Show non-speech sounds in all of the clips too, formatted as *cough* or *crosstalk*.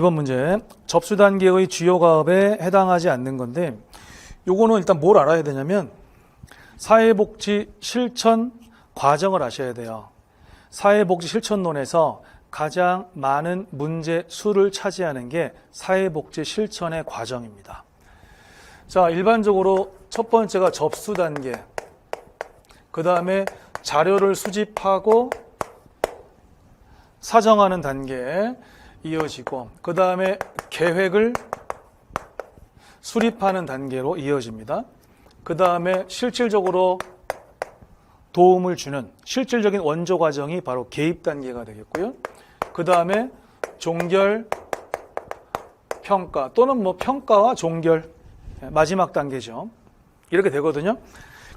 이번 문제 접수 단계의 주요 과업에 해당하지 않는 건데 요거는 일단 뭘 알아야 되냐면 사회복지 실천 과정을 아셔야 돼요. 사회복지 실천론에서 가장 많은 문제 수를 차지하는 게 사회복지 실천의 과정입니다. 자, 일반적으로 첫 번째가 접수 단계. 그 다음에 자료를 수집하고 사정하는 단계 이어지고 그 다음에 계획을 수립하는 단계로 이어집니다. 그 다음에 실질적으로 도움을 주는 실질적인 원조 과정이 바로 개입 단계가 되겠고요. 그 다음에 종결 평가 또는 뭐 평가와 종결 마지막 단계죠. 이렇게 되거든요.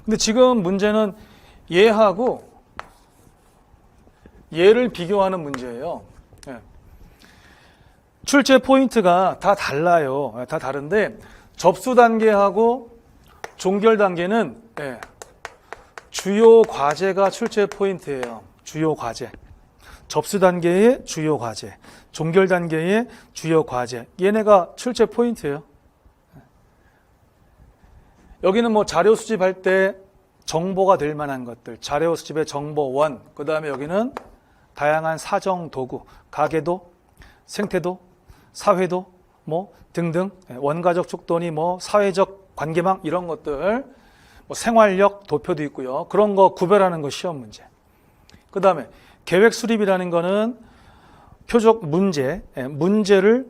근데 지금 문제는 얘하고 얘를 비교하는 문제예요. 예. 출제 포인트가 다 달라요. 예, 다 다른데 접수 단계하고 종결 단계는 예, 주요 과제가 출제 포인트예요. 주요 과제. 접수 단계의 주요 과제, 종결 단계의 주요 과제. 얘네가 출제 포인트예요. 여기는 뭐 자료 수집할 때 정보가 될 만한 것들, 자료 수집의 정보 원, 그 다음에 여기는 다양한 사정 도구, 가계도, 생태도, 사회도, 뭐 등등 예, 원가적 촉돈이 뭐 사회적 관계망 이런 것들, 뭐 생활력 도표도 있고요. 그런 거 구별하는 거 시험 문제. 그 다음에 계획 수립이라는 거는 표적 문제, 예, 문제를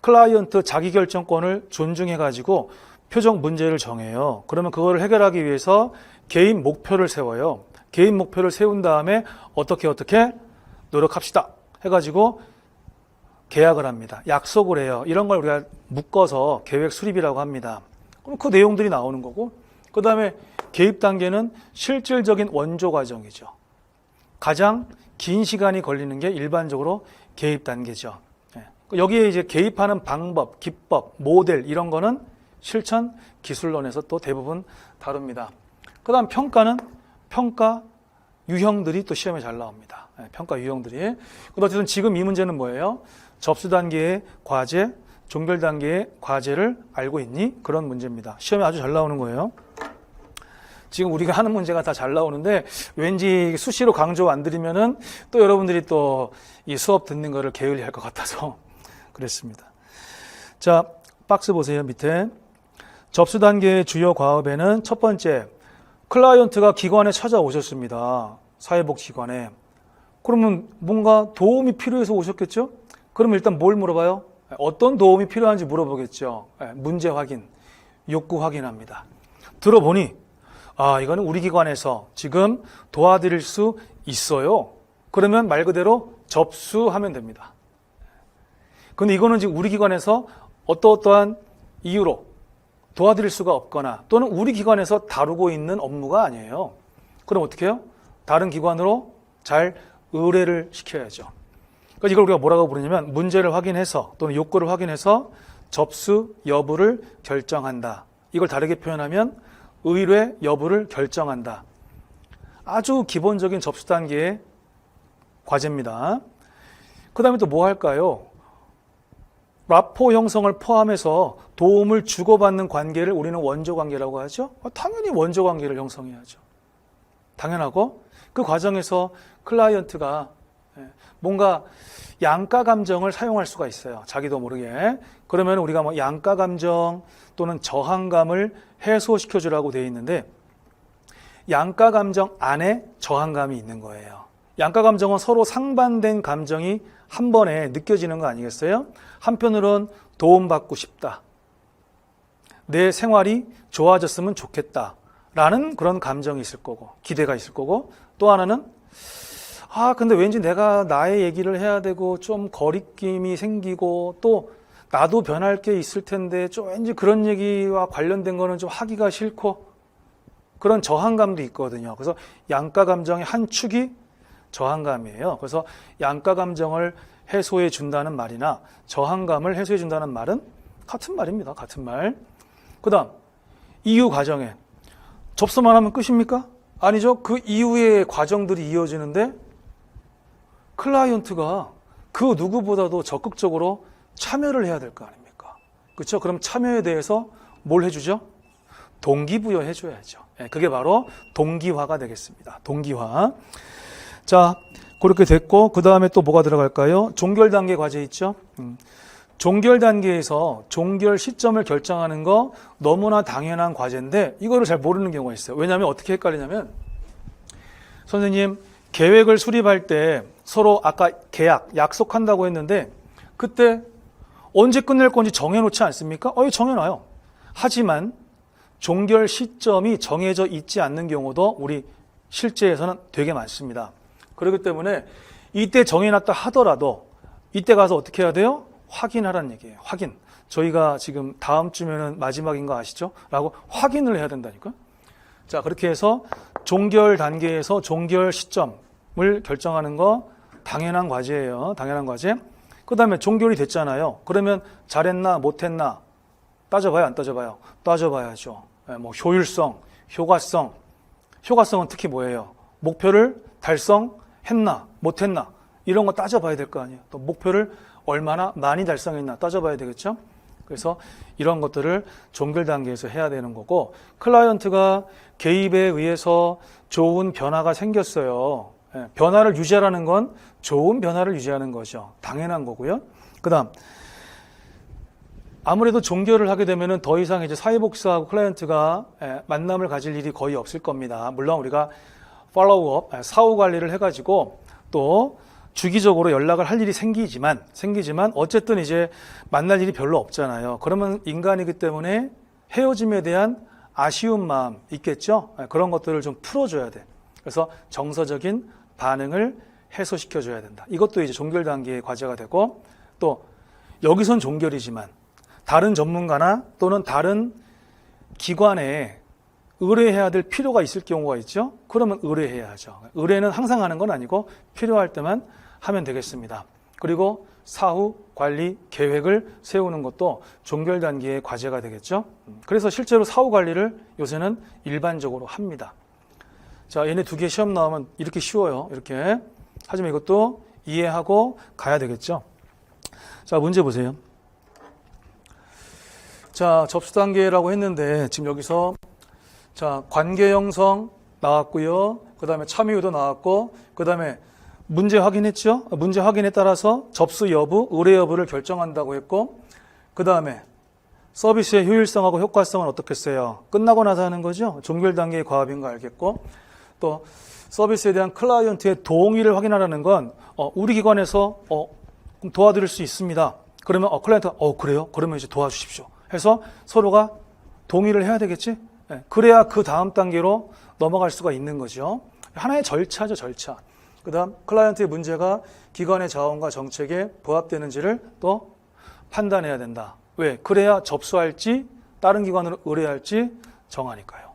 클라이언트 자기 결정권을 존중해 가지고 표적 문제를 정해요. 그러면 그거를 해결하기 위해서 개인 목표를 세워요. 개인 목표를 세운 다음에 어떻게 어떻게 노력합시다 해가지고 계약을 합니다. 약속을 해요. 이런 걸 우리가 묶어서 계획 수립이라고 합니다. 그럼 그 내용들이 나오는 거고, 그 다음에 개입 단계는 실질적인 원조 과정이죠. 가장 긴 시간이 걸리는 게 일반적으로 개입 단계죠. 예. 여기에 이제 개입하는 방법, 기법, 모델 이런 거는 실천 기술론에서 또 대부분 다룹니다. 그 다음 평가는 평가 유형들이 또 시험에 잘 나옵니다. 예, 평가 유형들이. 근데 어쨌든 지금 이 문제는 뭐예요? 접수 단계의 과제, 종결 단계의 과제를 알고 있니? 그런 문제입니다. 시험에 아주 잘 나오는 거예요. 지금 우리가 하는 문제가 다 잘 나오는데 왠지 수시로 강조 안 드리면은 또 여러분들이 또 이 수업 듣는 거를 게을리 할 것 같아서 *laughs* 그랬습니다. 자, 박스 보세요. 밑에. 접수 단계의 주요 과업에는 첫 번째, 클라이언트가 기관에 찾아오셨습니다. 사회복지기관에. 그러면 뭔가 도움이 필요해서 오셨겠죠? 그럼 일단 뭘 물어봐요? 어떤 도움이 필요한지 물어보겠죠. 예, 문제 확인, 욕구 확인합니다. 들어보니, 아, 이거는 우리 기관에서 지금 도와드릴 수 있어요. 그러면 말 그대로 접수하면 됩니다. 근데 이거는 지금 우리 기관에서 어떠어떠한 이유로 도와드릴 수가 없거나 또는 우리 기관에서 다루고 있는 업무가 아니에요. 그럼 어떻게 해요? 다른 기관으로 잘 의뢰를 시켜야죠. 그러니까 이걸 우리가 뭐라고 부르냐면 문제를 확인해서 또는 욕구를 확인해서 접수 여부를 결정한다. 이걸 다르게 표현하면 의뢰 여부를 결정한다. 아주 기본적인 접수 단계의 과제입니다. 그 다음에 또 뭐 할까요? 라포 형성을 포함해서 도움을 주고받는 관계를 우리는 원조 관계라고 하죠. 어, 당연히 원조 관계를 형성해야죠. 당연하고 그 과정에서 클라이언트가 예, 뭔가 양가 감정을 사용할 수가 있어요. 자기도 모르게. 그러면 우리가 뭐 양가 감정 또는 저항감을 해소시켜 주라고 되어 있는데 양가 감정 안에 저항감이 있는 거예요. 양가 감정은 서로 상반된 감정이 한 번에 느껴지는 거 아니겠어요? 한편으론 도움받고 싶다. 내 생활이 좋아졌으면 좋겠다. 라는 그런 감정이 있을 거고, 기대가 있을 거고, 또 하나는, 아, 근데 왠지 내가 나의 얘기를 해야 되고, 좀 거리낌이 생기고, 또 나도 변할 게 있을 텐데, 좀 왠지 그런 얘기와 관련된 거는 좀 하기가 싫고, 그런 저항감도 있거든요. 그래서 양가 감정의 한 축이 저항감이에요. 그래서 양가 감정을 해소해 준다는 말이나 저항감을 해소해 준다는 말은 같은 말입니다. 같은 말. 그 다음, 이후 과정에 접수만 하면 끝입니까? 아니죠. 그 이후의 과정들이 이어지는데 클라이언트가 그 누구보다도 적극적으로 참여를 해야 될 거 아닙니까? 그렇죠? 그럼 참여에 대해서 뭘 해주죠? 동기부여 해줘야죠. 예, 그게 바로 동기화가 되겠습니다. 동기화. 자, 그렇게 됐고 그 다음에 또 뭐가 들어갈까요? 종결 단계 과제 있죠. 음. 종결 단계에서 종결 시점을 결정하는 거 너무나 당연한 과제인데 이거를 잘 모르는 경우가 있어요. 왜냐하면 어떻게 헷갈리냐면 선생님 계획을 수립할 때 서로 아까 계약 약속한다고 했는데 그때 언제 끝낼 건지 정해놓지 않습니까? 어, 정해놔요. 하지만 종결 시점이 정해져 있지 않는 경우도 우리 실제에서는 되게 많습니다. 그렇기 때문에 이때 정해놨다 하더라도 이때 가서 어떻게 해야 돼요? 확인하라는 얘기예요. 확인. 저희가 지금 다음 주면은 마지막인 거 아시죠? 라고 확인을 해야 된다니까. 자, 그렇게 해서 종결 단계에서 종결 시점을 결정하는 거 당연한 과제예요. 당연한 과제. 그 다음에 종결이 됐잖아요. 그러면 잘했나, 못했나 따져봐요, 안 따져봐요? 따져봐야죠. 예, 뭐 효율성, 효과성. 효과성은 특히 뭐예요? 목표를 달성 했나, 못했나 이런 거 따져봐야 될 거 아니에요. 또 목표를 얼마나 많이 달성했나 따져봐야 되겠죠. 그래서 이런 것들을 종결 단계에서 해야 되는 거고 클라이언트가 개입에 의해서 좋은 변화가 생겼어요. 예, 변화를 유지하라는 건 좋은 변화를 유지하는 거죠. 당연한 거고요. 그다음 아무래도 종결을 하게 되면은 더 이상 이제 사회복지사하고 클라이언트가 예, 만남을 가질 일이 거의 없을 겁니다. 물론 우리가 팔로우업, 예, 사후 관리를 해가지고 또 주기적으로 연락을 할 일이 생기지만 생기지만 어쨌든 이제 만날 일이 별로 없잖아요. 그러면 인간이기 때문에 헤어짐에 대한 아쉬운 마음 있겠죠. 예, 그런 것들을 좀 풀어줘야 돼. 그래서 정서적인 반응을 해소시켜줘야 된다. 이것도 이제 종결 단계의 과제가 되고 또 여기선 종결이지만 다른 전문가나 또는 다른 기관에 의뢰해야 될 필요가 있을 경우가 있죠. 그러면 의뢰해야죠. 의뢰는 항상 하는 건 아니고 필요할 때만 하면 되겠습니다. 그리고 사후 관리 계획을 세우는 것도 종결 단계의 과제가 되겠죠. 그래서 실제로 사후 관리를 요새는 일반적으로 합니다. 자, 얘네 두 개 시험 나오면 이렇게 쉬워요. 이렇게. 하지만 이것도 이해하고 가야 되겠죠. 자, 문제 보세요. 자, 접수 단계라고 했는데 지금 여기서 자, 관계 형성 나왔고요. 그 다음에 참여 유도 나왔고 그 다음에 문제 확인했죠? 문제 확인에 따라서 접수 여부, 의뢰 여부를 결정한다고 했고 그 다음에 서비스의 효율성하고 효과성은 어떻겠어요? 끝나고 나서 하는 거죠. 종결 단계의 과업인 거 알겠고 또 서비스에 대한 클라이언트의 동의를 확인하라는 건 어, 우리 기관에서 어, 도와드릴 수 있습니다. 그러면 어, 클라이언트가 어 그래요? 그러면 이제 도와주십시오. 해서 서로가 동의를 해야 되겠지? 예, 그래야 그 다음 단계로 넘어갈 수가 있는 거죠. 하나의 절차죠, 절차. 그 다음 클라이언트의 문제가 기관의 자원과 정책에 부합되는지를 또 판단해야 된다. 왜? 그래야 접수할지 다른 기관으로 의뢰할지 정하니까요.